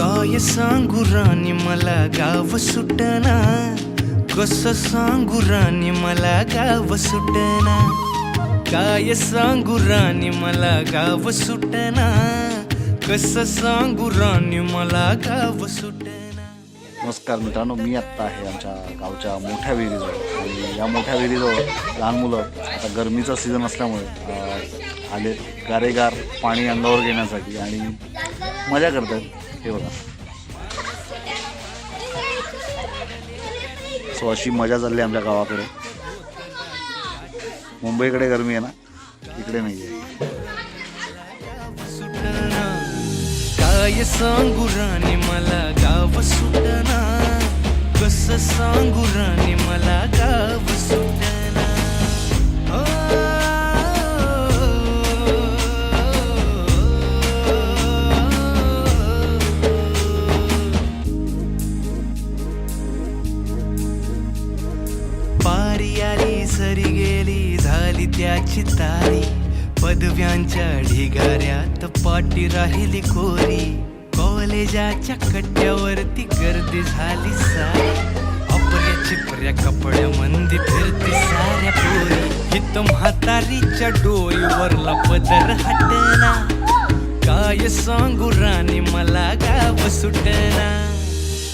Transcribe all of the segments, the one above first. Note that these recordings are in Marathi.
सांगू राणी मला गाव सुटना कस सांगू राणी मला गाव सुटना काय सांगू राणी मला गाव सुटना कस सांगू राणी मला गाव सुटना नमस्कार मित्रांनो मी आत्ता आहे आमच्या गावच्या मोठ्या विहिरीजवळ. आणि या मोठ्या विहिरीजवळ लहान मुलं आता गरमीचा सीझन असल्यामुळे आले गारेगार पाणी अंगावर घेण्यासाठी आणि मजा करतात. हे बघा. सो अशी मजा चालली आमच्या गावाकडे. मुंबईकडे गरमी आहे ना इकडे नाही आहे काय सांगू राणी मला गाव सुटना कस सांगू राणी मला गाव सुटना ओ, पारी आली सरी गेली झाली त्याची तारी पदव्यांच्या ढिगाऱ्यात पाटी राहिली कोरी कॉलेजाच्या कट्ट्यावरती गर्दी झाली सारी चिपऱ्या कपड्या मंदी फिरती साऱ्या पोरी. हित म्हातारीच्या डोईवरला पदर हटना. काय सांगू राणी मला गाव सुटना.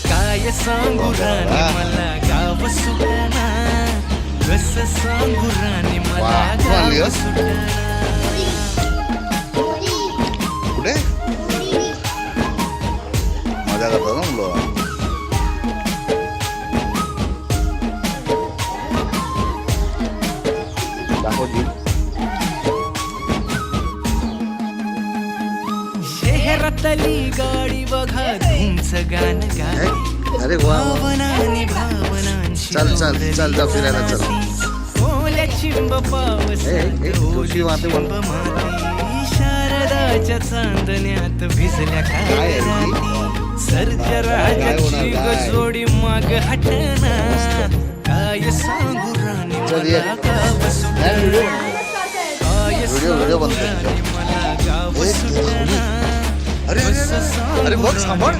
काय सांगू राणी मला गाव सुटना. कस सांगू राणी मला गाव. सुटना. मजा करतात ना मुलं. जी शहरातली गाडी बघा धुमच गाण अरे वा. भावनानी भावनांशी चल, चल, चल, जा फिरायला, चल. ओल्या चिंब पावस चिंब. माती. शारदाच्या चांदण्यात भिजल्या काय काय राजाची? जोडी माग हटना काय सांगू राणी? चल, ये. मला गाव व्हिडिओ. व्हिडिओ, व्हिडिओ मला गाव ए, सुटना अरे, अरे, अरे. कसं अरे, बघ, सांभाळ.